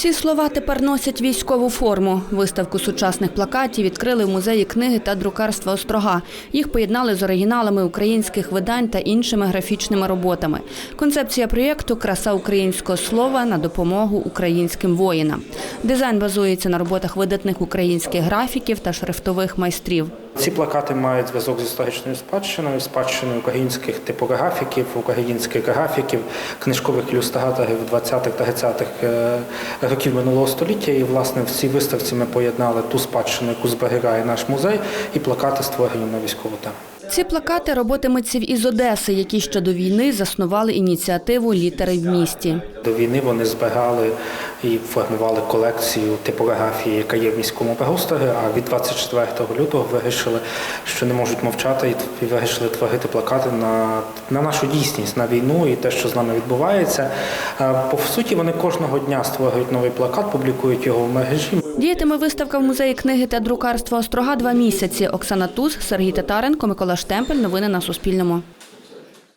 Всі слова тепер носять військову форму. Виставку сучасних плакатів відкрили в музеї книги та друкарства Острога. Їх поєднали з оригіналами українських видань та іншими графічними роботами. Концепція проєкту Краса українського слова на допомогу українським воїнам. Дизайн базується на роботах видатних українських графіків та шрифтових майстрів. Ці плакати мають зв'язок з історичною спадщиною, спадщиною українських типографіків, українських графіків, книжкових ілюстраторів 20-х та 30-х е, років минулого століття. І власне в цій виставці ми поєднали ту спадщину, яку зберігає наш музей, і плакати створені на військову тему. Ці плакати роботи митців із Одеси, які ще до війни заснували ініціативу Літери в місті. До війни вони збирали і формували колекцію типографії, яка є в міському просторі. А від 24 лютого вирішили, що не можуть мовчати, і вирішили творити плакати на, на нашу дійсність, на війну і те, що з нами відбувається. По суті, вони кожного дня створюють новий плакат, публікують його в мережі. Діятиме виставка в музеї книги та друкарства Острога два місяці. Оксана Туз, Сергій Татаренко, Микола Штемпель. Новини на Суспільному.